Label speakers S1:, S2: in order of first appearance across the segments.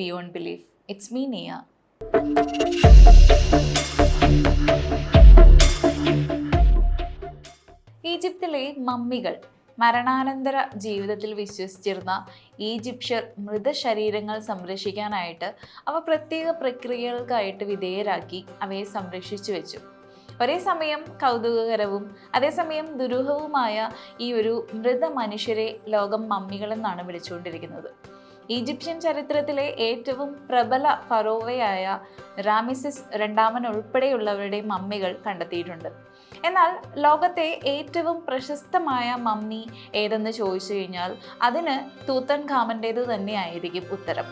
S1: Beyond belief it's me നിയ ഈജിപ്തിലെ മമ്മികൾ മരണാനന്തര ജീവിതത്തിൽ വിശ്വസിച്ചിരുന്ന ഈജിപ്ഷ്യർ മൃതശരീരങ്ങൾ സംരക്ഷിക്കാനായിട്ട് അവ പ്രത്യേക പ്രക്രിയകൾക്കായിട്ട് വിധേയരാക്കി അവയെ സംരക്ഷിച്ചു വെച്ചു. ഒരേ സമയം കൗതുകകരവും അതേസമയം ദുരൂഹവുമായ ഈ ഒരു മൃത മനുഷ്യരെ ലോകം മമ്മികളെന്നാണ് വിളിച്ചുകൊണ്ടിരിക്കുന്നത്. ഈജിപ്ഷ്യൻ ചരിത്രത്തിലെ ഏറ്റവും പ്രബല ഫറോവയായ റാമിസിസ് രണ്ടാമൻ ഉൾപ്പെടെയുള്ളവരുടെ മമ്മികൾ കണ്ടെത്തിയിട്ടുണ്ട്. എന്നാൽ ലോകത്തെ ഏറ്റവും പ്രശസ്തമായ മമ്മി ഏതെന്ന് ചോദിച്ചു കഴിഞ്ഞാൽ അതിന് തൂത്തൻ ഖാമന്റേത് തന്നെയായിരിക്കും ഉത്തരം.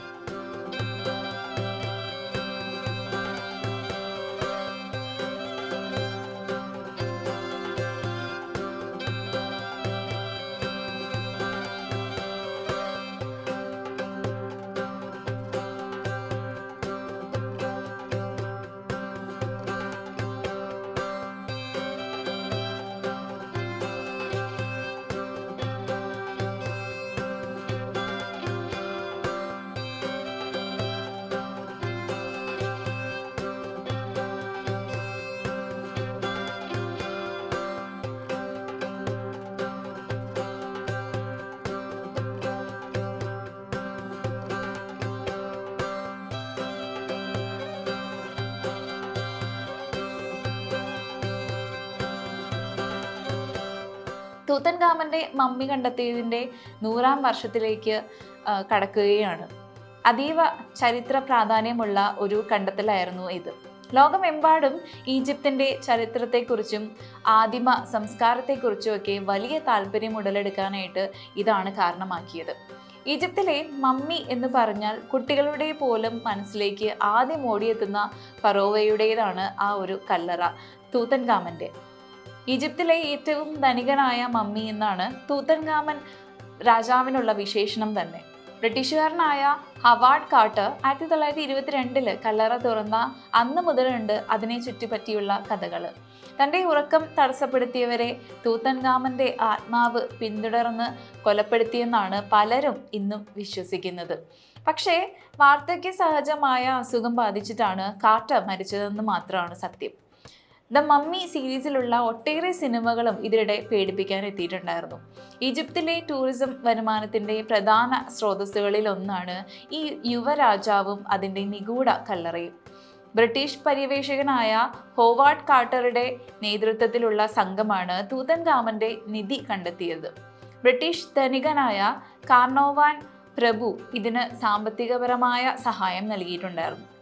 S1: തൂത്തൻകാമന്റെ മമ്മി കണ്ടെത്തിയതിന്റെ നൂറാം വർഷത്തിലേക്ക് കടക്കുകയാണ്. അതീവ ചരിത്ര പ്രാധാന്യമുള്ള ഒരു കണ്ടെത്തലായിരുന്നു ഇത്. ലോകമെമ്പാടും ഈജിപ്തിന്റെ ചരിത്രത്തെക്കുറിച്ചും ആദിമ സംസ്കാരത്തെക്കുറിച്ചുമൊക്കെ വലിയ താല്പര്യം ഉടലെടുക്കാനായിട്ട് ഇതാണ് കാരണമാക്കിയത്. ഈജിപ്തിലെ മമ്മി എന്ന് പറഞ്ഞാൽ കുട്ടികളുടെ പോലും മനസ്സിലേക്ക് ആദ്യം ഓടിയെത്തുന്ന ഫറോവയുടേതാണ് ആ ഒരു കല്ലറ തൂത്തൻകാമന്റെ. ഈജിപ്തിലെ ഏറ്റവും ധനികനായ മമ്മി എന്നാണ് തൂത്തൻഖാമൻ രാജാവിനുള്ള വിശേഷണം തന്നെ. ബ്രിട്ടീഷുകാരനായ ഹവാർഡ് കാർട്ടർ ആയിരത്തി തൊള്ളായിരത്തി ഇരുപത്തിരണ്ടിൽ കല്ലറ തുറന്ന അന്ന് മുതലുണ്ട് അതിനെ ചുറ്റിപ്പറ്റിയുള്ള കഥകൾ തന്റെ ഉറക്കം തടസ്സപ്പെടുത്തിയവരെ തൂത്തൻഖാമന്റെ ആത്മാവ് പിന്തുടർന്ന് കൊലപ്പെടുത്തിയെന്നാണ് പലരും ഇന്നും വിശ്വസിക്കുന്നത്. പക്ഷേ വാർദ്ധക്യ സഹജമായ അസുഖം ബാധിച്ചിട്ടാണ് കാർട്ടർ മരിച്ചതെന്ന് മാത്രമാണ് സത്യം. ദ മമ്മി സീരീസിലുള്ള ഒട്ടേറെ സിനിമകളും ഇതിനിടെ പേടിപ്പിക്കാൻ എത്തിയിട്ടുണ്ടായിരുന്നു ഈജിപ്തിലെ ടൂറിസം വരുമാനത്തിന്റെ പ്രധാന സ്രോതസ്സുകളിൽ ഒന്നാണ് ഈ യുവരാജാവും അതിന്റെ നിഗൂഢ കല്ലറയും. ബ്രിട്ടീഷ് പര്യവേഷകനായ ഹോവാർഡ് കാർട്ടറുടെ നേതൃത്വത്തിലുള്ള സംഘമാണ് തൂതൻഖാമന്റെ നിധി കണ്ടെത്തിയത്. ബ്രിട്ടീഷ് ധനികനായ കാർണോവാൻ പ്രഭു ഇതിന് സാമ്പത്തികപരമായ സഹായം നൽകിയിട്ടുണ്ടായിരുന്നു.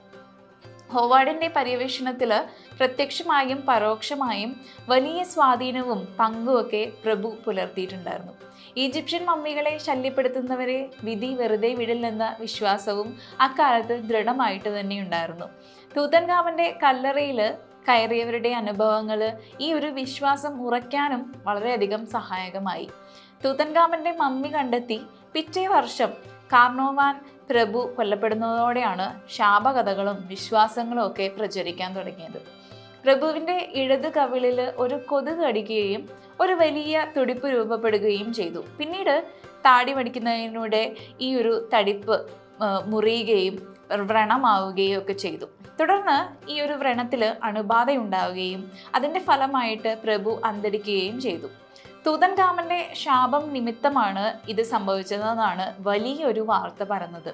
S1: ഹോവാർഡിന്റെ പര്യവേഷണത്തിൽ പ്രത്യക്ഷമായും പരോക്ഷമായും വലിയ സ്വാധീനവും പങ്കുമൊക്കെ പ്രഭു പുലർത്തിയിട്ടുണ്ടായിരുന്നു. ഈജിപ്ഷ്യൻ മമ്മികളെ ശല്യപ്പെടുത്തുന്നവരെ വിധി വെറുതെ വിടില്ലെന്ന വിശ്വാസവും അക്കാലത്ത് ദൃഢമായിട്ട് തന്നെ ഉണ്ടായിരുന്നു തൂത്തൻകാമന്റെ കല്ലറയിൽ കയറിയവരുടെ അനുഭവങ്ങൾ ഈ ഒരു വിശ്വാസം ഉറയ്ക്കാനും വളരെയധികം സഹായകമായി. തൂത്തൻകാമന്റെ മമ്മി കണ്ടെത്തി പിറ്റേ വർഷം കാർണോവാൻ പ്രഭു കൊല്ലപ്പെടുന്നതോടെയാണ് ശാപകഥകളും വിശ്വാസങ്ങളും ഒക്കെ പ്രചരിക്കാൻ തുടങ്ങിയത്. പ്രഭുവിന്റെ ഇടത് കവിളിൽ ഒരു കൊതുക് അടിക്കുകയും ഒരു വലിയ തുടിപ്പ് രൂപപ്പെടുകയും ചെയ്തു. പിന്നീട് താടി പഠിക്കുന്നതിലൂടെ ഈ ഒരു തടിപ്പ് മുറിയുകയും വ്രണമാവുകയും ഒക്കെ ചെയ്തു. തുടർന്ന് ഈ ഒരു വ്രണത്തിൽ അണുബാധയുണ്ടാവുകയും അതിന്റെ ഫലമായിട്ട് പ്രഭു അന്തരിക്കുകയും ചെയ്തു. തൂതൻകാമന്റെ ശാപം നിമിത്തമാണ് ഇത് സംഭവിച്ചതെന്നാണ് വലിയൊരു വാർത്ത പറഞ്ഞത്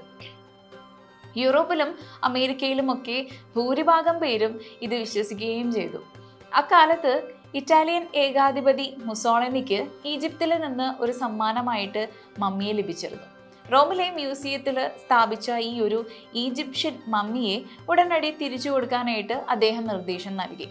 S1: യൂറോപ്പിലും അമേരിക്കയിലുമൊക്കെ ഭൂരിഭാഗം പേരും ഇത് വിശ്വസിക്കുകയും ചെയ്തു. അക്കാലത്ത് ഇറ്റാലിയൻ ഏകാധിപതി മുസോളനിക്ക് ഈജിപ്തിൽ നിന്ന് ഒരു സമ്മാനമായിട്ട് മമ്മിയെ ലഭിച്ചിരുന്നു. റോമിലെ മ്യൂസിയത്തിൽ സ്ഥാപിച്ച ഈ ഒരു ഈജിപ്ഷ്യൻ മമ്മിയെ ഉടനടി തിരിച്ചു കൊടുക്കാനായിട്ട് അദ്ദേഹം നിർദ്ദേശം നൽകി.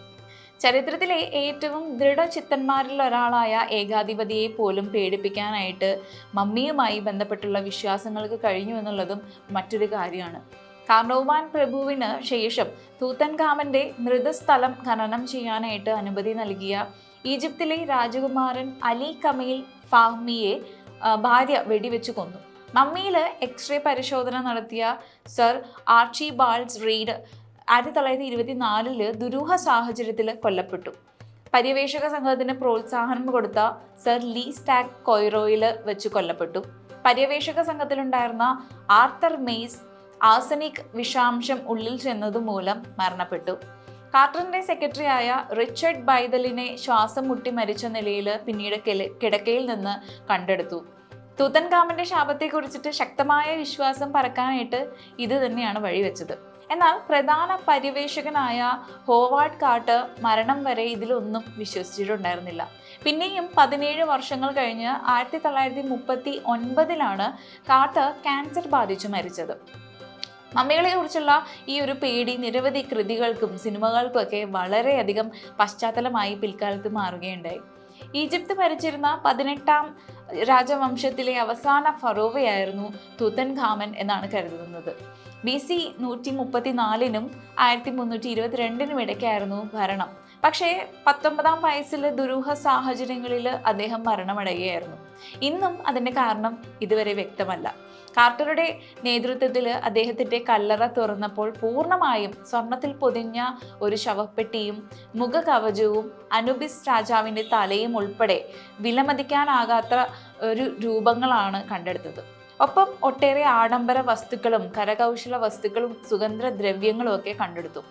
S1: ചരിത്രത്തിലെ ഏറ്റവും ദൃഢചിത്തന്മാരിൽ ഒരാളായ ഏകാധിപതിയെ പോലും പേടിപ്പിക്കാനായിട്ട് മമ്മിയുമായി ബന്ധപ്പെട്ടുള്ള വിശ്വാസങ്ങൾക്ക് കഴിഞ്ഞു എന്നുള്ളതും മറ്റൊരു കാര്യമാണ്. കാർണോവാൻ പ്രഭുവിന് ശേഷം തൂത്തൻകാമന്റെ മൃതസ്ഥലം ഖനനം ചെയ്യാനായിട്ട് അനുമതി നൽകിയ ഈജിപ്തിലെ രാജകുമാരൻ അലി കമീൽ ഫാഹ്മിയെ ഭാര്യ വെടിവെച്ചു കൊന്നു. മമ്മിയിൽ എക്സ്റേ പരിശോധന നടത്തിയ സർ ആർച്ചി ബാൾസ് റീഡ് ആയിരത്തി തൊള്ളായിരത്തി ഇരുപത്തി നാലിൽ ദുരൂഹ സാഹചര്യത്തിൽ കൊല്ലപ്പെട്ടു. പര്യവേഷക സംഘത്തിന് പ്രോത്സാഹനം കൊടുത്ത സർ ലീ സ്റ്റാക് കൊയ്റോയിൽ വെച്ച് കൊല്ലപ്പെട്ടു. പര്യവേഷക സംഘത്തിലുണ്ടായിരുന്ന ആർത്തർ മെയ്സ് ആസനിക് വിഷാംശം ഉള്ളിൽ ചെന്നതുമൂലം മരണപ്പെട്ടു. കാർട്ടറിന്റെ സെക്രട്ടറിയായ റിച്ചർഡ് ബൈദലിനെ ശ്വാസം മുട്ടി മരിച്ച നിലയിൽ പിന്നീട് കിടക്കയിൽ നിന്ന് കണ്ടെടുത്തു. തൂത്തൻകാമന്റെ ശാപത്തെക്കുറിച്ചിട്ട് ശക്തമായ വിശ്വാസം പറക്കാനായിട്ട് ഇത് തന്നെയാണ് വഴിവെച്ചത്. എന്നാൽ പ്രധാന പര്യവേഷകനായ ഹോവാർഡ് കാട്ട് മരണം വരെ ഇതിലൊന്നും വിശ്വസിച്ചിട്ടുണ്ടായിരുന്നില്ല. പിന്നെയും പതിനേഴ് വർഷങ്ങൾ കഴിഞ്ഞ് ആയിരത്തി തൊള്ളായിരത്തി മുപ്പത്തി ഒൻപതിലാണ് കാട്ട് ക്യാൻസർ ബാധിച്ചു മരിച്ചത്. മമ്മികളെ കുറിച്ചുള്ള ഈ ഒരു പേടി നിരവധി കൃതികൾക്കും സിനിമകൾക്കും ഒക്കെ വളരെയധികം പശ്ചാത്തലമായി പിൽക്കാലത്ത് മാറുകയുണ്ടായി. ഈജിപ്ത് ഭരിച്ചിരുന്ന പതിനെട്ടാം രാജവംശത്തിലെ അവസാന ഫറോവയായിരുന്നു തുതൻ ഖാമൻ എന്നാണ് കരുതുന്നത്. ബി സി നൂറ്റി മുപ്പത്തിനാലിനും ആയിരത്തി മുന്നൂറ്റി ഇരുപത്തിരണ്ടിനും ഇടയ്ക്കായിരുന്നു ഭരണം. പക്ഷേ പത്തൊമ്പതാം വയസ്സിലെ ദുരൂഹ സാഹചര്യങ്ങളിൽ അദ്ദേഹം മരണമടയുകയായിരുന്നു. ഇന്നും അതിന്റെ കാരണം ഇതുവരെ വ്യക്തമല്ല. കാർട്ടറുടെ നേതൃത്വത്തിൽ അദ്ദേഹത്തിന്റെ കല്ലറ തുറന്നപ്പോൾ പൂർണമായും സ്വർണത്തിൽ പൊതിഞ്ഞ ഒരു ശവപ്പെട്ടിയും മുഖകവചവും അനുബിസ് രാജാവിന്റെ തലയും ഉൾപ്പെടെ വിലമതിക്കാനാകാത്ത ഒരു രൂപങ്ങളാണ് കണ്ടെടുത്തത്. ഒപ്പം ഒട്ടേറെ ആഡംബര വസ്തുക്കളും കരകൗശല വസ്തുക്കളും സുഗന്ധദ്രവ്യങ്ങളും ഒക്കെ കണ്ടെടുത്തു.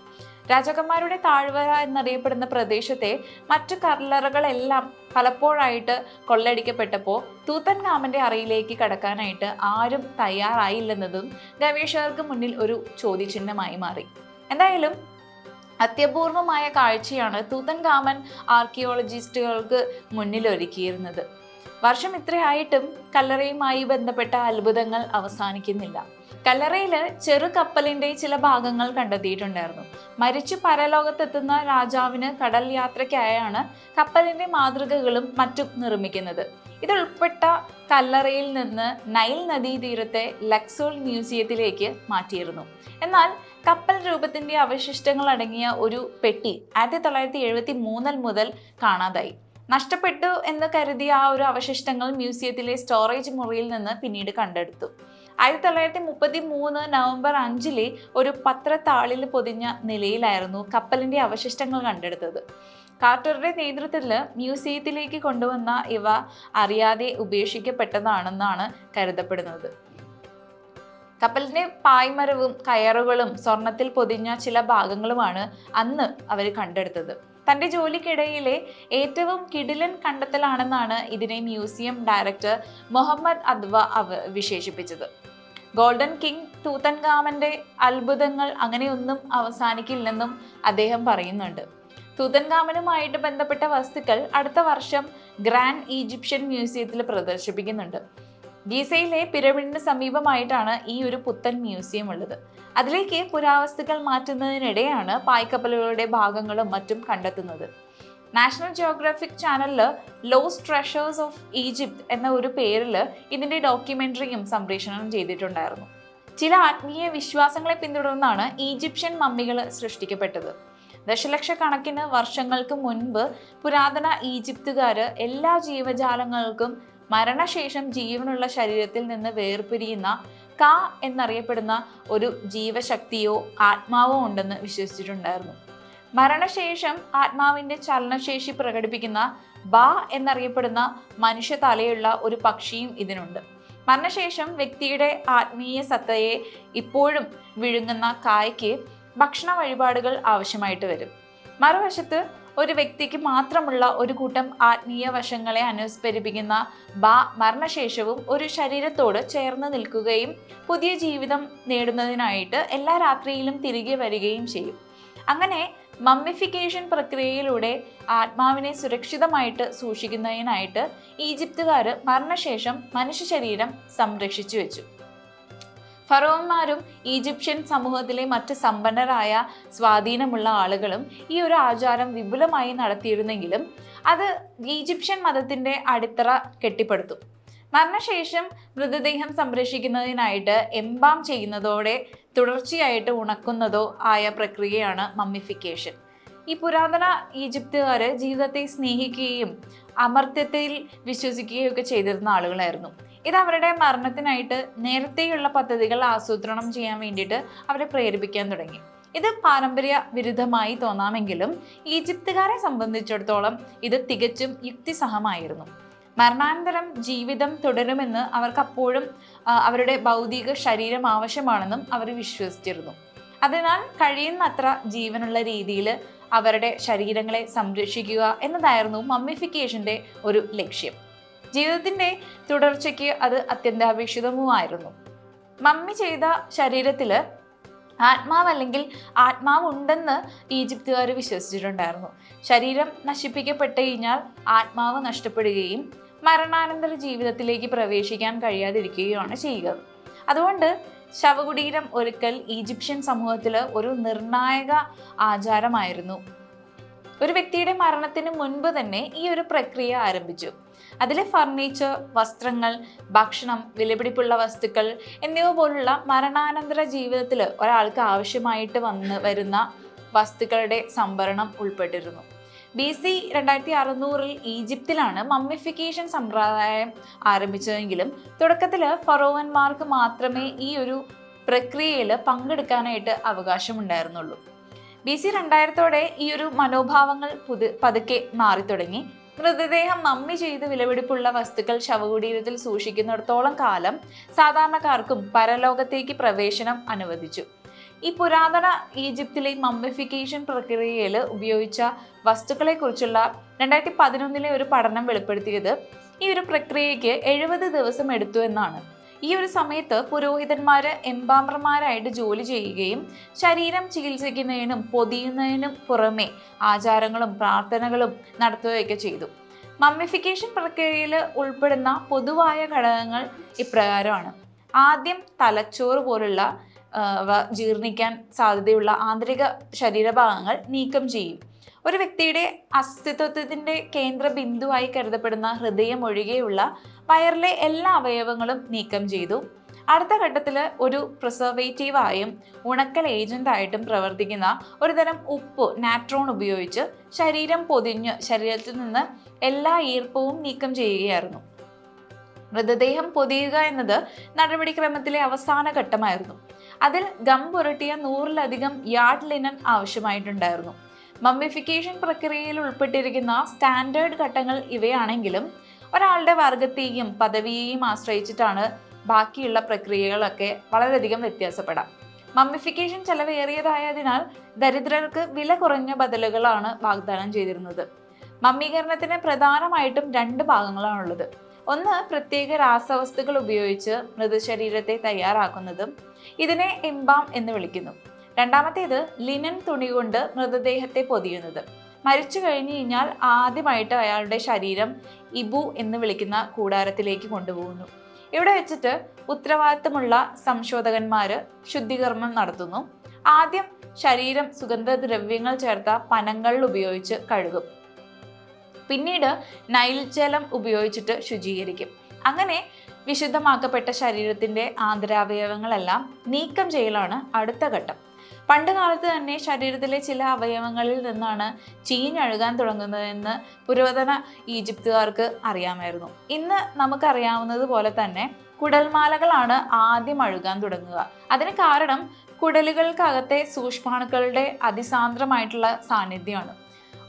S1: രാജാക്കന്മാരുടെ താഴ്വര എന്നറിയപ്പെടുന്ന പ്രദേശത്തെ മറ്റു കല്ലറകളെല്ലാം പലപ്പോഴായിട്ട് കൊള്ളയടിക്കപ്പെട്ടപ്പോൾ തൂത്തൻകാമന്റെ അറയിലേക്ക് കടക്കാനായിട്ട് ആരും തയ്യാറായില്ലെന്നതും ഗവേഷകർക്ക് മുന്നിൽ ഒരു ചോദ്യചിഹ്നമായി മാറി. എന്തായാലും അത്യപൂർവമായ കാഴ്ചയാണ് തൂത്തൻകാമൻ ആർക്കിയോളജിസ്റ്റുകൾക്ക് മുന്നിൽ ഒരുക്കിയിരുന്നത് വർഷം ഇത്രയായിട്ടും കല്ലറയുമായി ബന്ധപ്പെട്ട അത്ഭുതങ്ങൾ അവസാനിക്കുന്നില്ല. കല്ലറയിൽ ചെറു കപ്പലിന്റെ ചില ഭാഗങ്ങൾ കണ്ടെത്തിയിട്ടുണ്ടായിരുന്നു. മരിച്ചു പരലോകത്തെത്തുന്ന രാജാവിന് കടൽ യാത്രയ്ക്കായാണ് കപ്പലിന്റെ മാതൃകകളും മറ്റും നിർമ്മിക്കുന്നത്. ഇതുൾപ്പെട്ട കല്ലറയിൽ നിന്ന് നൈൽ നദീതീരത്തെ ലക്സോൾ മ്യൂസിയത്തിലേക്ക് മാറ്റിയിരുന്നു. എന്നാൽ കപ്പൽ രൂപത്തിന്റെ അവശിഷ്ടങ്ങൾ അടങ്ങിയ ഒരു പെട്ടി ആയിരത്തി തൊള്ളായിരത്തി എഴുപത്തി മൂന്നിൽ മുതൽ കാണാതായി. നഷ്ടപ്പെട്ടു എന്ന് കരുതിയ ആ ഒരു അവശിഷ്ടങ്ങൾ മ്യൂസിയത്തിലെ സ്റ്റോറേജ് മുറിയിൽ നിന്ന് പിന്നീട് കണ്ടെടുത്തു. ആയിരത്തി തൊള്ളായിരത്തി മുപ്പത്തി മൂന്ന് നവംബർ അഞ്ചിലെ ഒരു പത്രത്താളിൽ പൊതിഞ്ഞ നിലയിലായിരുന്നു കപ്പലിന്റെ അവശിഷ്ടങ്ങൾ കണ്ടെടുത്തത്. കാർട്ടറുടെ നേതൃത്വത്തിൽ മ്യൂസിയത്തിലേക്ക് കൊണ്ടുവന്ന ഇവ അറിയാതെ ഉപേക്ഷിക്കപ്പെട്ടതാണെന്നാണ് കരുതപ്പെടുന്നത്. കപ്പലിന്റെ പായ്മരവും കയറുകളും സ്വർണത്തിൽ പൊതിഞ്ഞ ചില ഭാഗങ്ങളുമാണ് അന്ന് അവർ കണ്ടെടുത്തത്. തന്റെ ജോലിക്കിടയിലെ ഏറ്റവും കിടിലൻ കണ്ടെത്തലാണെന്നാണ് ഇതിനെ മ്യൂസിയം ഡയറക്ടർ മുഹമ്മദ് അദ്വ അവ വിശേഷിപ്പിച്ചത്. ഗോൾഡൻ കിങ് തൂത്തൻകാമന്റെ അത്ഭുതങ്ങൾ അങ്ങനെയൊന്നും അവസാനിക്കില്ലെന്നും അദ്ദേഹം പറയുന്നുണ്ട്. തൂത്തൻകാമനുമായിട്ട് ബന്ധപ്പെട്ട വസ്തുക്കൾ അടുത്ത വർഷം ഗ്രാൻഡ് ഈജിപ്ഷ്യൻ മ്യൂസിയത്തിൽ പ്രദർശിപ്പിക്കുന്നുണ്ട്. ഗീസയിലെ പിരമിഡിന് സമീപമായിട്ടാണ് ഈ ഒരു പുത്തൻ മ്യൂസിയം ഉള്ളത്. അതിലേക്ക് പുരാവസ്തുക്കൾ മാറ്റുന്നതിനിടെയാണ് പായ്ക്കപ്പലുകളുടെ ഭാഗങ്ങളും മറ്റും കണ്ടെത്തുന്നത്. നാഷണൽ ജിയോഗ്രാഫിക് ചാനലിൽ ലോസ് ട്രഷേഴ്സ് ഓഫ് ഈജിപ്ത് എന്ന ഒരു പേരിൽ ഇതിന്റെ ഡോക്യുമെന്ററിയും സംപ്രേഷണം ചെയ്തിട്ടുണ്ടായിരുന്നു. ചില ആത്മീയ വിശ്വാസങ്ങളെ പിന്തുടർന്നാണ് ഈജിപ്ഷ്യൻ മമ്മികൾ സൃഷ്ടിക്കപ്പെട്ടത്. ദശലക്ഷക്കണക്കിന് വർഷങ്ങൾക്ക് മുൻപ് പുരാതന ഈജിപ്തുകാർ എല്ലാ ജീവജാലങ്ങൾക്കും മരണശേഷം ജീവനുള്ള ശരീരത്തിൽ നിന്ന് വേർപിരിയുന്ന ക എന്നറിയപ്പെടുന്ന ഒരു ജീവശക്തിയോ ആത്മാവോ ഉണ്ടെന്ന് വിശ്വസിച്ചിട്ടുണ്ടായിരുന്നു. മരണശേഷം ആത്മാവിന്റെ ചലനശേഷി പ്രകടിപ്പിക്കുന്ന ബാ എന്നറിയപ്പെടുന്ന മനുഷ്യ തലയുള്ള ഒരു പക്ഷിയും ഇതിനുണ്ട്. മരണശേഷം വ്യക്തിയുടെ ആത്മീയ സത്തയെ ഇപ്പോഴും വിഴുങ്ങുന്ന കായ്ക്ക് ഭക്ഷണ വഴിപാടുകൾ ആവശ്യമായിട്ട് വരും. മറുവശത്ത് ഒരു വ്യക്തിക്ക് മാത്രമുള്ള ഒരു കൂട്ടം ആത്മീയ വശങ്ങളെ അനുസ്മരിപ്പിക്കുന്ന ബാ മരണശേഷവും ഒരു ശരീരത്തോട് ചേർന്ന് നിൽക്കുകയും പുതിയ ജീവിതം നേടുന്നതിനായിട്ട് എല്ലാ രാത്രിയിലും തിരികെ വരികയും ചെയ്യും. അങ്ങനെ മമ്മിഫിക്കേഷൻ പ്രക്രിയയിലൂടെ ആത്മാവിനെ സുരക്ഷിതമായിട്ട് സൂക്ഷിക്കുന്നതിനായിട്ട് ഈജിപ്തുകാർ മരണശേഷം മനുഷ്യ ശരീരം സംരക്ഷിച്ചു വെച്ചു. ഫറോന്മാരും ഈജിപ്ഷ്യൻ സമൂഹത്തിലെ മറ്റ് സമ്പന്നരായ സ്വാധീനമുള്ള ആളുകളും ഈ ഒരു ആചാരം വിപുലമായി നടത്തിയിരുന്നെങ്കിലും അത് ഈജിപ്ഷ്യൻ മതത്തിന്റെ അടിത്തറ കെട്ടിപ്പടുത്തു. മരണശേഷം മൃതദേഹം സംരക്ഷിക്കുന്നതിനായിട്ട് എംബാം ചെയ്യുന്നതോടെ തുടർച്ചയായിട്ട് ഉണക്കുന്നതോ ആയ പ്രക്രിയയാണ് മമ്മിഫിക്കേഷൻ. ഈ പുരാതന ഈജിപ്തുകാർ ജീവിതത്തെ സ്നേഹിക്കുകയും അമർത്യത്തിൽ വിശ്വസിക്കുകയും ഒക്കെ ചെയ്തിരുന്ന ആളുകളായിരുന്നു. ഇത് അവരുടെ മരണത്തിനായിട്ട് നേരത്തെയുള്ള പദ്ധതികൾ ആസൂത്രണം ചെയ്യാൻ വേണ്ടിയിട്ട് അവരെ പ്രേരിപ്പിക്കാൻ തുടങ്ങി. ഇത് പാരമ്പര്യ വിരുദ്ധമായി തോന്നാമെങ്കിലും ഈജിപ്തുകാരെ സംബന്ധിച്ചിടത്തോളം ഇത് തികച്ചും യുക്തിസഹമായിരുന്നു. മരണാനന്തരം ജീവിതം തുടരുമെന്ന് അവർക്ക് അപ്പോഴും അവരുടെ ഭൗതിക ശരീരം ആവശ്യമാണെന്നും അവർ വിശ്വസിച്ചിരുന്നു. അതിനാൽ കഴിയുന്നത്ര ജീവനുള്ള രീതിയിൽ അവരുടെ ശരീരങ്ങളെ സംരക്ഷിക്കുക എന്നതായിരുന്നു മമ്മിഫിക്കേഷന്റെ ഒരു ലക്ഷ്യം. ജീവിതത്തിന്റെ തുടർച്ചയ്ക്ക് അത് അത്യന്താപേക്ഷിതവുമായിരുന്നു. മമ്മി ചെയ്ത ശരീരത്തിൽ ആത്മാവ് അല്ലെങ്കിൽ ആത്മാവ് ഉണ്ടെന്ന് ഈജിപ്തുകാർ വിശ്വസിച്ചിട്ടുണ്ടായിരുന്നു. ശരീരം നശിപ്പിക്കപ്പെട്ട് കഴിഞ്ഞാൽ ആത്മാവ് നഷ്ടപ്പെടുകയും മരണാനന്തര ജീവിതത്തിലേക്ക് പ്രവേശിക്കാൻ കഴിയാതിരിക്കുകയുമാണ് ചെയ്യുക. അതുകൊണ്ട് ശവകുടീരം ഒരുക്കൽ ഈജിപ്ഷ്യൻ സമൂഹത്തിൽ ഒരു നിർണായക ആചാരമായിരുന്നു. ഒരു വ്യക്തിയുടെ മരണത്തിന് മുൻപ് തന്നെ ഈ ഒരു പ്രക്രിയ ആരംഭിച്ചു. അതിലെ ഫർണിച്ചർ വസ്ത്രങ്ങൾ ഭക്ഷണം വിലപിടിപ്പുള്ള വസ്തുക്കൾ എന്നിവ പോലുള്ള മരണാനന്തര ജീവിതത്തിൽ ഒരാൾക്ക് ആവശ്യമായിട്ട് വന്ന് വരുന്ന വസ്തുക്കളുടെ സംഭരണം ഉൾപ്പെട്ടിരുന്നു. ബി സി രണ്ടായിരത്തി അറുന്നൂറിൽ ഈജിപ്തിലാണ് മമ്മിഫിക്കേഷൻ സമ്പ്രദായം ആരംഭിച്ചതെങ്കിലും തുടക്കത്തിൽ ഫറോവന്മാർക്ക് മാത്രമേ ഈ ഒരു പ്രക്രിയയിൽ പങ്കെടുക്കാനായിട്ട് അവകാശമുണ്ടായിരുന്നുള്ളൂ. ബി സി രണ്ടായിരത്തോടെ ഈ ഒരു മനോഭാവങ്ങൾ പുതു പതുക്കെ മാറി തുടങ്ങി മൃതദേഹം മമ്മി ചെയ്ത് വിലപിടിപ്പുള്ള വസ്തുക്കൾ ശവകുടീരത്തിൽ സൂക്ഷിക്കുന്നിടത്തോളം കാലം സാധാരണക്കാർക്കും പരലോകത്തേക്ക് പ്രവേശനം അനുവദിച്ചു. ഈ പുരാതന ഈജിപ്തിലെ മമ്മിഫിക്കേഷൻ പ്രക്രിയയിൽ ഉപയോഗിച്ച വസ്തുക്കളെക്കുറിച്ചുള്ള രണ്ടായിരത്തി പതിനൊന്നിലെ ഒരു പഠനം വെളിപ്പെടുത്തിയത് ഈ ഒരു പ്രക്രിയയ്ക്ക് എഴുപത് ദിവസം എടുത്തു എന്നാണ്. ഈ ഒരു സമയത്ത് പുരോഹിതന്മാർ എംബാമർമാരായിട്ട് ജോലി ചെയ്യുകയും ശരീരം ചികിത്സിക്കുന്നതിനും പൊതിയുന്നതിനും പുറമെ ആചാരങ്ങളും പ്രാർത്ഥനകളും നടത്തുകയൊക്കെ ചെയ്തു. മമ്മിഫിക്കേഷൻ പ്രക്രിയയിൽ ഉൾപ്പെടുന്ന പൊതുവായ ഘടകങ്ങൾ ഇപ്രകാരമാണ്. ആദ്യം തലച്ചോറ് പോലുള്ള ജീർണിക്കാൻ സാധ്യതയുള്ള ആന്തരിക ശരീരഭാഗങ്ങൾ നീക്കം ചെയ്യും. ഒരു വ്യക്തിയുടെ അസ്തിത്വത്തിന്റെ കേന്ദ്ര ബിന്ദുവായി കരുതപ്പെടുന്ന ഹൃദയം ഒഴികെയുള്ള വയറിലെ എല്ലാ അവയവങ്ങളും നീക്കം ചെയ്തു. അടുത്ത ഘട്ടത്തിൽ ഒരു പ്രിസർവേറ്റീവായും ഉണക്കൽ ഏജന്റായിട്ടും പ്രവർത്തിക്കുന്ന ഒരുതരം ഉപ്പ് നാട്രോൺ ഉപയോഗിച്ച് ശരീരം പൊതിഞ്ഞ് ശരീരത്തിൽ നിന്ന് എല്ലാ ഈർപ്പവും നീക്കം ചെയ്യുകയായിരുന്നു. മൃതദേഹം പൊതിയുക എന്നത് നടപടിക്രമത്തിലെ അവസാന ഘട്ടമായിരുന്നു. അതിൽ ഗം പുരട്ടിയ നൂറിലധികം യാർഡ് ലിനൻ ആവശ്യമായിട്ടുണ്ടായിരുന്നു. മമ്മിഫിക്കേഷൻ പ്രക്രിയയിൽ ഉൾപ്പെട്ടിരിക്കുന്ന സ്റ്റാൻഡേർഡ് ഘട്ടങ്ങൾ ഇവയാണെങ്കിലും ഒരാളുടെ വർഗത്തെയും പദവിയെയും ആശ്രയിച്ചിട്ടാണ് ബാക്കിയുള്ള പ്രക്രിയകളൊക്കെ വളരെയധികം വ്യത്യാസപ്പെടാം. മമ്മിഫിക്കേഷൻ ചെലവേറിയതായതിനാൽ ദരിദ്രർക്ക് വില കുറഞ്ഞ ബദലുകളാണ് വാഗ്ദാനം ചെയ്തിരുന്നത്. മമ്മീകരണത്തിന് പ്രധാനമായിട്ടും രണ്ട് ഭാഗങ്ങളാണുള്ളത്. ഒന്ന് പ്രത്യേക രാസവസ്തുക്കൾ ഉപയോഗിച്ച് മൃതശരീരത്തെ തയ്യാറാക്കുന്നതും ഇതിനെ എംബാം എന്ന് വിളിക്കുന്നു. രണ്ടാമത്തേത് ലിനൻ തുണി കൊണ്ട് മൃതദേഹത്തെ പൊതിയുന്നത്. മരിച്ചു കഴിഞ്ഞു കഴിഞ്ഞാൽ ആദ്യമായിട്ട് അയാളുടെ ശരീരം ഇബു എന്ന് വിളിക്കുന്ന കൂടാരത്തിലേക്ക് കൊണ്ടുപോകുന്നു. ഇവിടെ വെച്ചിട്ട് ഉത്തരവാദിത്തമുള്ള സംശോധകന്മാർ ശുദ്ധികർമ്മം നടത്തുന്നു. ആദ്യം ശരീരം സുഗന്ധദ്രവ്യങ്ങൾ ചേർത്ത പനങ്ങളിൽ ഉപയോഗിച്ച് കഴുകും. പിന്നീട് നൈൽ ജലം ഉപയോഗിച്ചിട്ട് ശുചീകരിക്കും. അങ്ങനെ വിശുദ്ധമാക്കപ്പെട്ട ശരീരത്തിന്റെ ആന്തരാവയവങ്ങളെല്ലാം നീക്കം ചെയ്യലാണ് അടുത്ത ഘട്ടം. പണ്ട് കാലത്ത് തന്നെ ശരീരത്തിലെ ചില അവയവങ്ങളിൽ നിന്നാണ് ചീഞ്ഞഴുകാൻ തുടങ്ങുന്നതെന്ന് പുരാതന ഈജിപ്തുകാർക്ക് അറിയാമായിരുന്നു. ഇന്ന് നമുക്കറിയാവുന്നത് പോലെ തന്നെ കുടൽമാലകളാണ് ആദ്യം അഴുകാൻ തുടങ്ങുക. അതിന് കാരണം കുടലുകൾക്കകത്തെ സൂക്ഷ്മാണുക്കളുടെ അതിസാന്ദ്രമായിട്ടുള്ള സാന്നിധ്യമാണ്.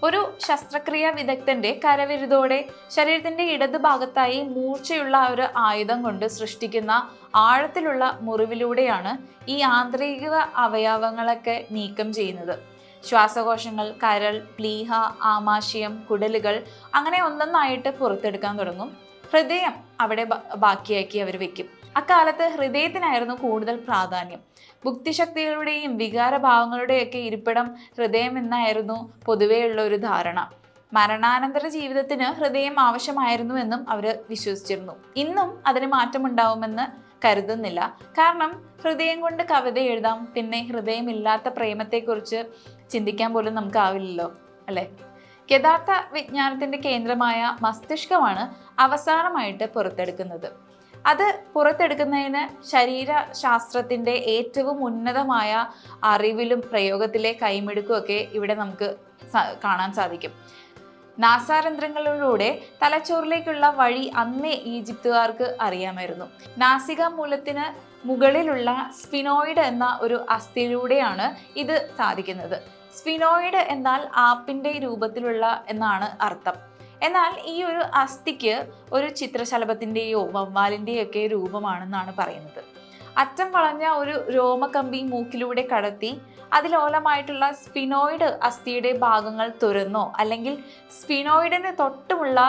S1: ഒരു ശസ്ത്രക്രിയ വിദഗ്ധന്റെ കരവിരുതോടെ ശരീരത്തിന്റെ ഇടതുഭാഗത്തായി മൂർച്ചയുള്ള ഒരു ആയുധം കൊണ്ട് സൃഷ്ടിക്കുന്ന ആഴത്തിലുള്ള മുറിവിലൂടെയാണ് ഈ ആന്തരിക അവയവങ്ങളൊക്കെ നീക്കം ചെയ്യുന്നത്. ശ്വാസകോശങ്ങൾ കരൾ പ്ലീഹ ആമാശയം കുടലുകൾ അങ്ങനെ ഒന്നൊന്നായിട്ട് പുറത്തെടുക്കാൻ തുടങ്ങും. ഹൃദയം അവിടെ ബാക്കിയാക്കി അവർ വെക്കും. അക്കാലത്ത് ഹൃദയത്തിനായിരുന്നു കൂടുതൽ പ്രാധാന്യം. ബുദ്ധിശക്തികളുടെയും വികാരഭാവങ്ങളുടെയൊക്കെ ഇരിപ്പിടം ഹൃദയം എന്നായിരുന്നു പൊതുവെയുള്ള ഒരു ധാരണ. മരണാനന്തര ജീവിതത്തിന് ഹൃദയം ആവശ്യമായിരുന്നു എന്നും അവർ വിശ്വസിച്ചിരുന്നു. ഇന്നും അതിന് മാറ്റമുണ്ടാവുമെന്ന് കരുതുന്നില്ല. കാരണം ഹൃദയം കൊണ്ട് കവിത എഴുതാം പിന്നെ ഹൃദയമില്ലാത്ത പ്രേമത്തെക്കുറിച്ച് ചിന്തിക്കാൻ പോലും നമുക്കാവില്ലല്ലോ അല്ലേ? യഥാർത്ഥ വിജ്ഞാനത്തിന്റെ കേന്ദ്രമായ മസ്തിഷ്കമാണ് അവസാനമായിട്ട് പുറത്തെടുക്കുന്നത്. അത് പുറത്തെടുക്കുന്നതിന് ശരീരശാസ്ത്രത്തിന്റെ ഏറ്റവും ഉന്നതമായ അറിവിലും പ്രയോഗത്തിലെ കൈമെടുക്കുമൊക്കെ ഇവിടെ നമുക്ക് കാണാൻ സാധിക്കും. നാസാരന്ധ്രങ്ങളിലൂടെ തലച്ചോറിലേക്കുള്ള വഴി അന്നേ ഈജിപ്തുകാർക്ക് അറിയാമായിരുന്നു. നാസിക മൂലത്തിന് മുകളിലുള്ള സ്പിനോയിഡ് എന്ന ഒരു അസ്ഥിയിലൂടെയാണ് ഇത് സാധിക്കുന്നത്. സ്പിനോയിഡ് എന്നാൽ ആപ്പിന്റെ രൂപത്തിലുള്ള എന്നാണ് അർത്ഥം. എന്നാൽ ഈ ഒരു അസ്ഥിക്ക് ഒരു ചിത്രശലഭത്തിന്റെയോ വവ്വാലിന്റെയോ ഒക്കെ രൂപമാണെന്നാണ് പറയുന്നത്. അറ്റം വളഞ്ഞ ഒരു രോമകമ്പി മൂക്കിലൂടെ കടത്തി അതിലോലമായിട്ടുള്ള സ്പിനോയിഡ് അസ്ഥിയുടെ ഭാഗങ്ങൾ തുറന്നോ അല്ലെങ്കിൽ സ്പിനോയിഡിന് തൊട്ടുമുള്ള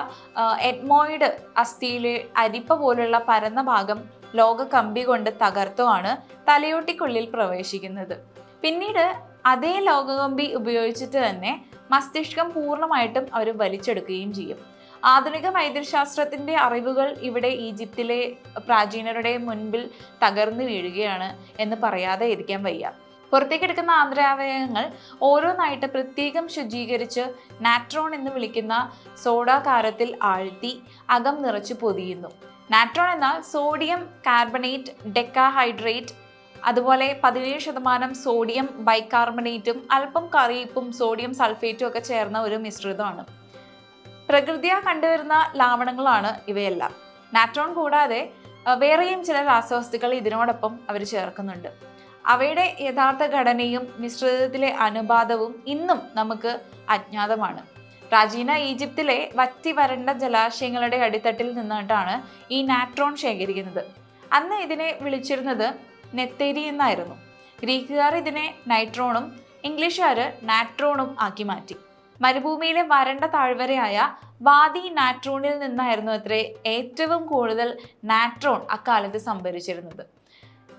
S1: എഡ്മോയിഡ് അസ്ഥിയിലെ അരിപ്പ പോലുള്ള പരന്ന ഭാഗം ലോക കമ്പി കൊണ്ട് തകർത്തോ ആണ് തലയോട്ടിക്കുള്ളിൽ പ്രവേശിക്കുന്നത്. പിന്നീട് അതേ ലോകകമ്പി ഉപയോഗിച്ചിട്ട് തന്നെ മസ്തിഷ്കം പൂർണമായിട്ടും അവർ വലിച്ചെടുക്കുകയും ചെയ്യും. ആധുനിക വൈദ്യശാസ്ത്രത്തിന്റെ അറിവുകൾ ഇവിടെ ഈജിപ്തിലെ പ്രാചീനരുടെ മുൻപിൽ തകർന്നു വീഴുകയാണ് എന്ന് പറയാതെ ഇരിക്കാൻ വയ്യ. പുറത്തേക്കെടുക്കുന്ന ആന്തരാവയവങ്ങൾ ഓരോന്നായിട്ട് പ്രത്യേകം ശുചീകരിച്ച് നാട്രോൺ എന്ന് വിളിക്കുന്ന സോഡാകാരത്തിൽ ആഴ്ത്തി അകം നിറച്ച് പൊതിയുന്നു. നാട്രോൺ എന്നാൽ സോഡിയം കാർബണേറ്റ് ഡെക്കാഹൈഡ്രേറ്റ് അതുപോലെ പതിനേഴ് ശതമാനം സോഡിയം ബൈകാർബണേറ്റും അല്പം കറിയിപ്പും സോഡിയം സൾഫേറ്റും ഒക്കെ ചേർന്ന ഒരു മിശ്രിതമാണ്. പ്രകൃതിയാ കണ്ടുവരുന്ന ലാവണങ്ങളാണ് ഇവയെല്ലാം. നാട്രോൺ കൂടാതെ വേറെയും ചില രാസവസ്തുക്കൾ ഇതിനോടൊപ്പം അവർ ചേർക്കുന്നുണ്ട്. അവയുടെ യഥാർത്ഥ ഘടനയും മിശ്രിതത്തിലെ അനുപാതവും ഇന്നും നമുക്ക് അജ്ഞാതമാണ്. പ്രാചീന ഈജിപ്തിലെ വറ്റി വരണ്ട ജലാശയങ്ങളുടെ അടിത്തട്ടിൽ നിന്നിട്ടാണ് ഈ നാട്രോൺ ശേഖരിക്കുന്നത്. അന്ന് ഇതിനെ വിളിച്ചിരുന്നത് നെത്തേരി എന്നായിരുന്നു. ഗ്രീക്കുകാർ ഇതിനെ നൈട്രോണും ഇംഗ്ലീഷുകാർ നാട്രോണും ആക്കി മാറ്റി. മരുഭൂമിയിലെ വരണ്ട താഴ്വരയായ വാദി നാട്രോണിൽ നിന്നായിരുന്നു അത്രേ ഏറ്റവും കൂടുതൽ നാട്രോൺ അക്കാലത്ത് സംഭരിച്ചിരുന്നത്.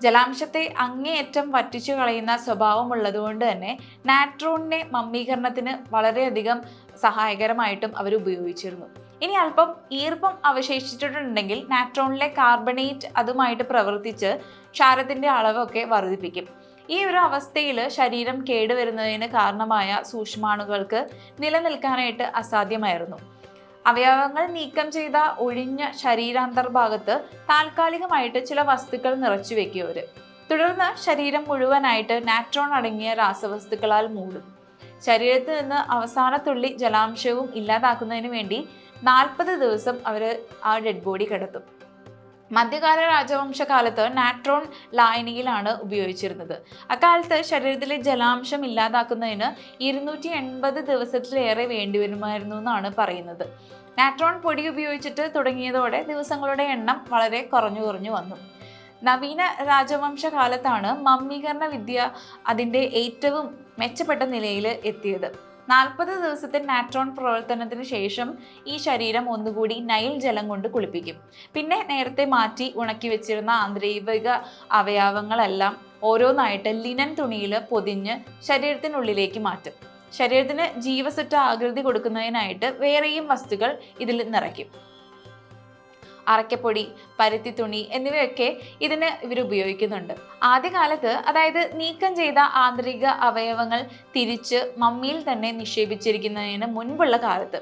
S1: ജലാംശത്തെ അങ്ങേയറ്റം വറ്റിച്ചു കളയുന്ന സ്വഭാവമുള്ളതുകൊണ്ട് തന്നെ നാട്രോണിനെ മമ്മീകരണത്തിന് വളരെയധികം സഹായകരമായിട്ടും അവർ ഉപയോഗിച്ചിരുന്നു ഇനി അല്പം ഈർപ്പം അവശേഷിച്ചിട്ടുണ്ടെങ്കിൽ നാട്രോണിലെ കാർബണേറ്റ് അതുമായിട്ട് പ്രവർത്തിച്ച് ക്ഷാരത്തിന്റെ അളവൊക്കെ വർദ്ധിപ്പിക്കും. ഈ ഒരു അവസ്ഥയിൽ ശരീരം കേടുവരുന്നതിന് കാരണമായ സൂക്ഷ്മാണുകൾക്ക് നിലനിൽക്കാനായിട്ട് അസാധ്യമായിരുന്നു. അവയവങ്ങൾ നീക്കം ചെയ്ത ഒഴിഞ്ഞ ശരീരാന്തർഭാഗത്ത് താൽക്കാലികമായിട്ട് ചില വസ്തുക്കൾ നിറച്ചു വെക്കിയവര്. തുടർന്ന് ശരീരം മുഴുവനായിട്ട് നാട്രോൺ അടങ്ങിയ രാസവസ്തുക്കളാൽ മൂടും. ശരീരത്തിൽ നിന്ന് അവസാന തുള്ളി ജലാംശവും ഇല്ലാതാക്കുന്നതിന് വേണ്ടി നാൽപ്പത് ദിവസം അവർ ആ ഡെഡ് ബോഡി കിടത്തും. മധ്യകാല രാജവംശകാലത്ത് നാട്രോൺ ലായനിയിലാണ് ഉപയോഗിച്ചിരുന്നത്. അക്കാലത്ത് ശരീരത്തിലെ ജലാംശം ഇല്ലാതാക്കുന്നതിന് ഇരുന്നൂറ്റി എൺപത് ദിവസത്തിലേറെ വേണ്ടിവരുമായിരുന്നു എന്നാണ് പറയുന്നത്. നാട്രോൺ പൊടി ഉപയോഗിച്ചിട്ട് തുടങ്ങിയതോടെ ദിവസങ്ങളുടെ എണ്ണം വളരെ കുറഞ്ഞു കുറഞ്ഞു വന്നു. നവീന രാജവംശ കാലത്താണ് മമ്മീകരണ വിദ്യ അതിന്റെ ഏറ്റവും മെച്ചപ്പെട്ട നിലയിൽ എത്തിയത്. നാൽപ്പത് ദിവസത്തെ നാട്രോൺ പ്രവർത്തനത്തിന് ശേഷം ഈ ശരീരം ഒന്നുകൂടി നൈൽ ജലം കൊണ്ട് കുളിപ്പിക്കും. പിന്നെ നേരത്തെ മാറ്റി ഉണക്കി വെച്ചിരുന്ന ആന്തരിക അവയവങ്ങളെല്ലാം ഓരോന്നായിട്ട് ലിനൻ തുണിയിൽ പൊതിഞ്ഞ് ശരീരത്തിനുള്ളിലേക്ക് മാറ്റും. ശരീരത്തിന് ജീവസുറ്റ ആകൃതി കൊടുക്കുന്നതിനായിട്ട് വേറെയും വസ്തുക്കൾ ഇതിൽ നിറയ്ക്കും. അറയ്ക്കപ്പൊടി പരുത്തി തുണി എന്നിവയൊക്കെ ഇതിന് ഇവർ ഉപയോഗിക്കുന്നുണ്ട്. ആദ്യകാലത്ത് അതായത് നീക്കം ചെയ്ത ആന്തരിക അവയവങ്ങൾ തിരിച്ച് മമ്മിയിൽ തന്നെ നിക്ഷേപിച്ചിരിക്കുന്നതിന് മുൻപുള്ള കാലത്ത്.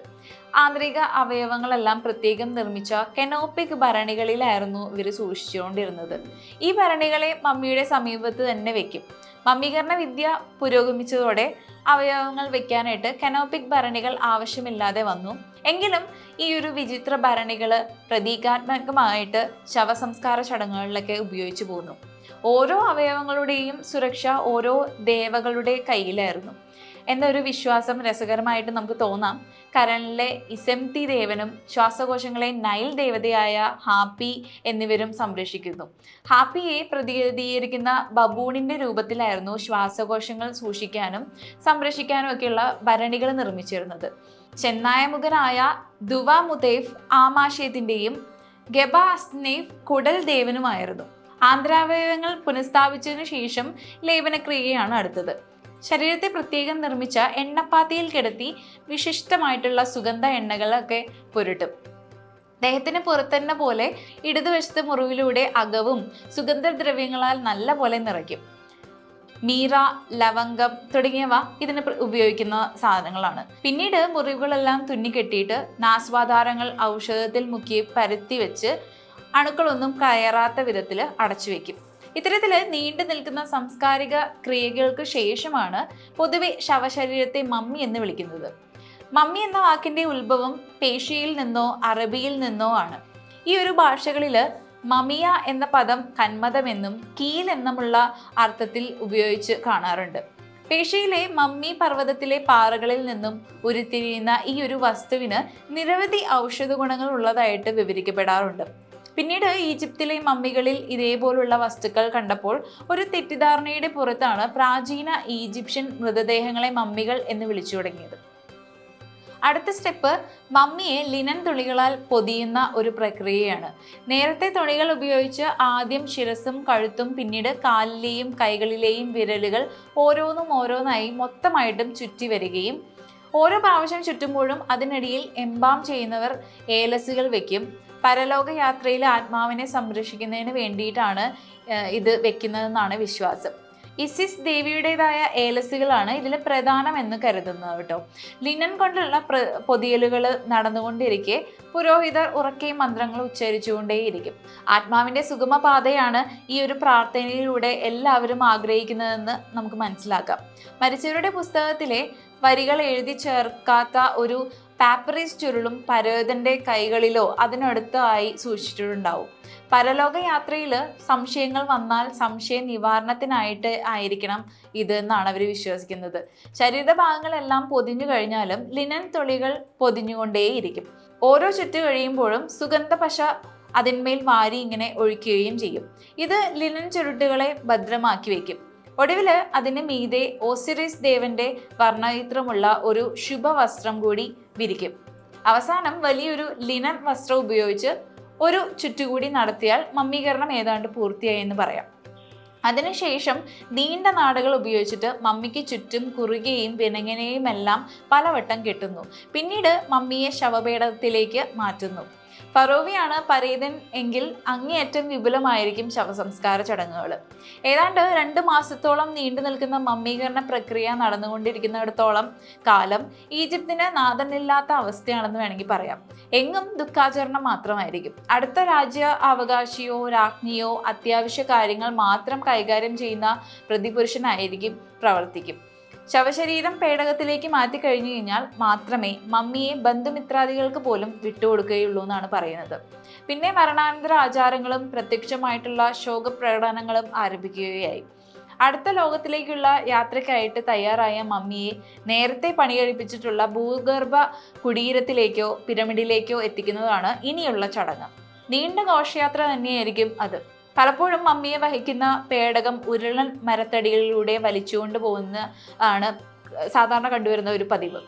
S1: ആന്തരിക അവയവങ്ങളെല്ലാം പ്രത്യേകം നിർമ്മിച്ച കെനോപ്പിക് ഭരണികളിലായിരുന്നു ഇവർ സൂക്ഷിച്ചുകൊണ്ടിരുന്നത്. ഈ ഭരണികളെ മമ്മിയുടെ സമീപത്ത് തന്നെ വെക്കും. മമ്മീകരണ വിദ്യ പുരോഗമിച്ചതോടെ അവയവങ്ങൾ വെക്കാനായിട്ട് കനോപ്പിക് ഭരണികൾ ആവശ്യമില്ലാതെ വന്നു. എങ്കിലും ഈ ഒരു വിചിത്ര ഭരണികൾ പ്രതീകാത്മകമായിട്ട് ശവസംസ്കാര ചടങ്ങുകളിലൊക്കെ ഉപയോഗിച്ചു പോന്നു. ഓരോ അവയവങ്ങളുടെയും സുരക്ഷ ഓരോ ദേവകളുടെ കയ്യിലായിരുന്നു. എന്നൊരു വിശ്വാസം രസകരമായിട്ട് നമുക്ക് തോന്നാം. കരണിലെ ഇസെംതി ദേവനും ശ്വാസകോശങ്ങളെ നൈൽ ദേവതയായ ഹാപ്പി എന്നിവരും സംരക്ഷിക്കുന്നു. ഹാപ്പിയെ പ്രതിനിധീകരിക്കുന്ന ബബൂണിന്റെ രൂപത്തിലായിരുന്നു ശ്വാസകോശങ്ങൾ സൂക്ഷിക്കാനും സംരക്ഷിക്കാനും ഒക്കെയുള്ള ഭരണികൾ നിർമ്മിച്ചിരുന്നത്. ചെന്നായമുഖനായ ദുവ മുതേഫ് ആമാശയത്തിന്റെയും ഗബ അസ്നേഫ് കുടൽ ദേവനുമായിരുന്നു. ആന്ധ്രാവയവങ്ങൾ പുനഃസ്ഥാപിച്ചതിനു ശേഷം ലേപനക്രിയയാണ് അടുത്തത്. ശരീരത്തെ പ്രത്യേകം നിർമ്മിച്ച എണ്ണപ്പാത്തിയിൽ കിടത്തി വിശിഷ്ടമായിട്ടുള്ള സുഗന്ധ എണ്ണകളൊക്കെ പുരട്ടും. ദേഹത്തിന് പുറത്തന്നെ പോലെ ഇടതുവശത്തെ മുറിവിലൂടെ അകവും സുഗന്ധദ്രവ്യങ്ങളാൽ നല്ല പോലെ നിറയ്ക്കും. മീറ ലവംഗം തുടങ്ങിയവ ഇതിന് ഉപയോഗിക്കുന്ന സാധനങ്ങളാണ്. പിന്നീട് മുറിവുകളെല്ലാം തുന്നിക്കെട്ടിയിട്ട് നാസ്വാധാരങ്ങൾ ഔഷധത്തിൽ മുക്കി പരത്തി വെച്ച് അണുക്കളൊന്നും കയറാത്ത വിധത്തിൽ അടച്ചു വെക്കും. ഇത്തരത്തിൽ നീണ്ടു നിൽക്കുന്ന സാംസ്കാരിക ക്രിയകൾക്ക് ശേഷമാണ് പൊതുവെ ശവശരീരത്തെ മമ്മി എന്ന് വിളിക്കുന്നത്. മമ്മി എന്ന വാക്കിന്റെ ഉത്ഭവം പേഷ്യയിൽ നിന്നോ അറബിയിൽ നിന്നോ ആണ്. ഈ ഒരു ഭാഷകളിൽ മമിയ എന്ന പദം കന്മതമെന്നും കീൽ എന്നുമുള്ള അർത്ഥത്തിൽ ഉപയോഗിച്ച് കാണാറുണ്ട്. പേഷ്യയിലെ മമ്മി പർവതത്തിലെ പാറകളിൽ നിന്നും ഉരുത്തിരിയുന്ന ഈ ഒരു വസ്തുവിന് നിരവധി ഔഷധ ഗുണങ്ങൾ ഉള്ളതായിട്ട് വിവരിക്കപ്പെടാറുണ്ട്. പിന്നീട് ഈജിപ്തിലെ മമ്മികളിൽ ഇതേപോലുള്ള വസ്തുക്കൾ കണ്ടപ്പോൾ ഒരു തെറ്റിദ്ധാരണയുടെ പുറത്താണ് പ്രാചീന ഈജിപ്ഷ്യൻ മൃതദേഹങ്ങളെ മമ്മികൾ എന്ന് വിളിച്ചു തുടങ്ങിയത്. അടുത്ത സ്റ്റെപ്പ് മമ്മിയെ ലിനൻ തുണികളാൽ പൊതിയുന്ന ഒരു പ്രക്രിയയാണ്. നേരത്തെ തുണികൾ ഉപയോഗിച്ച് ആദ്യം ശിരസും കഴുത്തും പിന്നീട് കാലിലെയും കൈകളിലെയും വിരലുകൾ ഓരോന്നും ഓരോന്നായി മൊത്തമായിട്ടും ചുറ്റി വരികയും ഓരോ പ്രാവശ്യം ചുറ്റുമ്പോഴും അതിനിടയിൽ എംബാം ചെയ്യുന്നവർ ഏലസുകൾ വെക്കും. പരലോക യാത്രയിൽ ആത്മാവിനെ സംരക്ഷിക്കുന്നതിന് വേണ്ടിയിട്ടാണ് ഇത് വെക്കുന്നതെന്നാണ് വിശ്വാസം. ഇസിസ് ദേവിയുടേതായ ഏലസുകളാണ് ഇതിൽ പ്രധാനമെന്ന് കരുതുന്നത് കേട്ടോ. ലിനൻ കൊണ്ടുള്ള പ്ര പൊതിയലുകൾ നടന്നുകൊണ്ടിരിക്കെ പുരോഹിതർ ഉറക്കെ മന്ത്രങ്ങൾ ഉച്ചരിച്ചുകൊണ്ടേയിരിക്കും. ആത്മാവിന്റെ സുഗമപാതയാണ് ഈ ഒരു പ്രാർത്ഥനയിലൂടെ എല്ലാവരും ആഗ്രഹിക്കുന്നതെന്ന് നമുക്ക് മനസ്സിലാക്കാം. മരിച്ചവരുടെ പുസ്തകത്തിലെ വരികൾ എഴുതി ചേർക്കാത്ത ഒരു പാപ്പറീസ് ചുരുളും പരേതന്റെ കൈകളിലോ അതിനടുത്തായി സൂക്ഷിച്ചിട്ടുണ്ടാവും. പരലോക യാത്രയിൽ സംശയങ്ങൾ വന്നാൽ സംശയ നിവാരണത്തിനായിട്ട് ആയിരിക്കണം ഇത് എന്നാണ് അവർ വിശ്വസിക്കുന്നത്. ശരീരഭാഗങ്ങളെല്ലാം പൊതിഞ്ഞു കഴിഞ്ഞാലും ലിനൻ തുളികൾ പൊതിഞ്ഞുകൊണ്ടേയിരിക്കും ഓരോ ചുറ്റു കഴിയുമ്പോഴും സുഗന്ധപശ അതിന്മേൽ വാരി ഇങ്ങനെ ഒഴിക്കുകയും ചെയ്യും. ഇത് ലിനൻ ചുരുട്ടുകളെ ഭദ്രമാക്കി വെക്കും ഒടുവിൽ അതിന് മീതെ ഓസിറിസ് ദേവന്റെ വർണചിത്രമുള്ള ഒരു ശുഭവസ്ത്രം കൂടി വിരിക്കും. അവസാനം വലിയൊരു ലിനൻ വസ്ത്രം ഉപയോഗിച്ച് ഒരു ചുറ്റുകൂടി നടത്തിയാൽ മമ്മീകരണം ഏതാണ്ട് പൂർത്തിയായി എന്ന് പറയാം. അതിനുശേഷം നീണ്ട നാടുകൾ ഉപയോഗിച്ചിട്ട് മമ്മിക്ക് ചുറ്റും കുറുകയും പിണങ്ങനെയുമെല്ലാം പലവട്ടം കെട്ടുന്നു. പിന്നീട് മമ്മിയെ ശവപീഠത്തിലേക്ക് മാറ്റുന്നു. ഫറോവിയാണ് പരേതൻ എങ്കിൽ അങ്ങേയറ്റം വിപുലമായിരിക്കും ശവസംസ്കാര ചടങ്ങുകൾ ഏതാണ്ട് രണ്ട് മാസത്തോളം നീണ്ടു നിൽക്കുന്ന മമ്മീകരണ പ്രക്രിയ നടന്നുകൊണ്ടിരിക്കുന്നിടത്തോളം കാലം ഈജിപ്തിന് നാഥനില്ലാത്ത അവസ്ഥയാണെന്ന് വേണമെങ്കിൽ പറയാം. എങ്ങും ദുഃഖാചരണം മാത്രമായിരിക്കും. അടുത്ത രാജ്യ അവകാശിയോ രാജ്ഞിയോ അത്യാവശ്യ കാര്യങ്ങൾ മാത്രം കൈകാര്യം ചെയ്യുന്ന പ്രതിപുരുഷനായിരിക്കും പ്രവർത്തിക്കും. ശവശരീരം പേടകത്തിലേക്ക് മാറ്റി കഴിഞ്ഞു കഴിഞ്ഞാൽ മാത്രമേ മമ്മിയെ ബന്ധുമിത്രാദികൾക്ക് പോലും വിട്ടുകൊടുക്കുകയുള്ളൂ എന്നാണ് പറയുന്നത്. പിന്നെ മരണാനന്തര ആചാരങ്ങളും പ്രത്യക്ഷമായിട്ടുള്ള ശോകപ്രകടനങ്ങളും ആരംഭിക്കുകയായി. അടുത്ത ലോകത്തിലേക്കുള്ള യാത്രയ്ക്കായിട്ട് തയ്യാറായ മമ്മിയെ നേരത്തെ പണി കഴിപ്പിച്ചിട്ടുള്ള ഭൂഗർഭ കുടീരത്തിലേക്കോ പിരമിഡിലേക്കോ എത്തിക്കുന്നതാണ് ഇനിയുള്ള ചടങ്ങ്. നീണ്ട ഘോഷയാത്ര തന്നെയായിരിക്കും അത്. പലപ്പോഴും മമ്മിയെ വഹിക്കുന്ന പേടകം ഉരുളൻ മരത്തടികളിലൂടെ വലിച്ചുകൊണ്ട് പോകുന്ന ആണ് സാധാരണ കണ്ടുവരുന്ന ഒരു പതിവ്.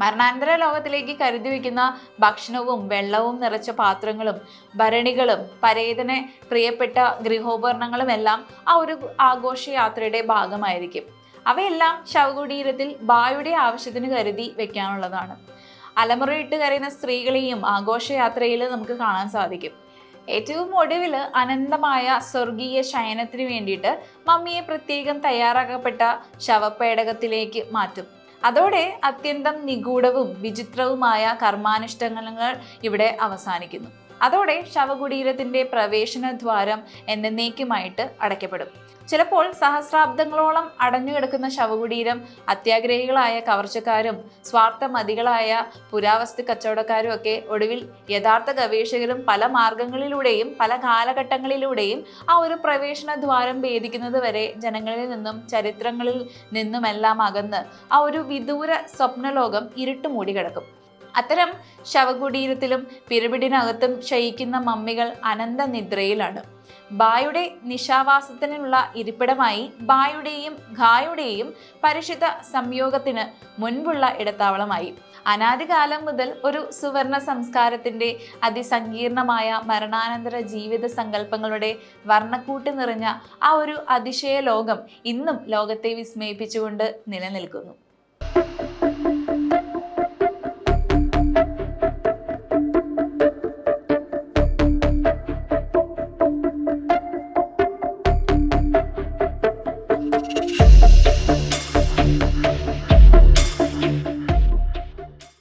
S1: മരണാനന്തര ലോകത്തിലേക്ക് കരുതി വയ്ക്കുന്ന ഭക്ഷണവും വെള്ളവും നിറച്ച പാത്രങ്ങളും ഭരണികളും പരേതനെ പ്രിയപ്പെട്ട ഗൃഹോപകരണങ്ങളും എല്ലാം ആ ഒരു ആഘോഷയാത്രയുടെ ഭാഗമായിരിക്കും. അവയെല്ലാം ശവകുടീരത്തിൽ ബായുടെ ആവശ്യത്തിന് കരുതി വെക്കാനുള്ളതാണ് അലമുറയിട്ട് കരയുന്ന സ്ത്രീകളെയും ആഘോഷയാത്രയിൽ നമുക്ക് കാണാൻ സാധിക്കും. ഏറ്റവും ഒടുവിൽ അനന്തമായ സ്വർഗീയ ശയനത്തിന് വേണ്ടിയിട്ട് മമ്മിയെ പ്രത്യേകം തയ്യാറാക്കപ്പെട്ട ശവപ്പേടകത്തിലേക്ക് മാറ്റും. അതോടെ അത്യന്തം നിഗൂഢവും വിചിത്രവുമായ കർമാനുഷ്ഠാനങ്ങൾ ഇവിടെ അവസാനിക്കുന്നു. അതോടെ ശവകുടീരത്തിന്റെ പ്രവേശന ദ്വാരം എന്നേക്കുമായിട്ട് അടയ്ക്കപ്പെടും. ചിലപ്പോൾ സഹസ്രാബ്ദങ്ങളോളം അടഞ്ഞുകിടക്കുന്ന ശവകുടീരം അത്യാഗ്രഹികളായ കവർച്ചക്കാരും സ്വാർത്ഥ സ്വാർത്ഥമതികളായ പുരാവസ്തു കച്ചവടക്കാരും ഒക്കെ ഒടുവിൽ യഥാർത്ഥ ഗവേഷകരും പല മാർഗങ്ങളിലൂടെയും പല കാലഘട്ടങ്ങളിലൂടെയും ആ ഒരു പ്രവേശന ദ്വാരം ഭേദിക്കുന്നത് വരെ ജനങ്ങളിൽ നിന്നും ചരിത്രങ്ങളിൽ നിന്നുമെല്ലാം അകന്ന് ആ ഒരു വിദൂര സ്വപ്നലോകം ഇരുട്ടുമൂടി കിടക്കും അത്തരം ശവകുടീരത്തിലും പിരമിഡിനകത്തും ശയിക്കുന്ന മമ്മികൾ അനന്ത നിദ്രയിലാണ്. ബായുടെ നിശാവാസത്തിനുള്ള ഇരിപ്പിടമായി ബായുടെയും ഖായുടെയും പരിശുദ്ധ സംയോഗത്തിന് മുൻപുള്ള ഇടത്താവളമായി. അനാദികാലം മുതൽ ഒരു സുവർണ സംസ്കാരത്തിന്റെ അതിസങ്കീർണമായ മരണാനന്തര ജീവിത സങ്കല്പങ്ങളുടെ വർണക്കൂട്ട് നിറഞ്ഞ ആ ഒരു അതിശയ ലോകം ഇന്നും ലോകത്തെ വിസ്മയിപ്പിച്ചുകൊണ്ട് നിലനിൽക്കുന്നു.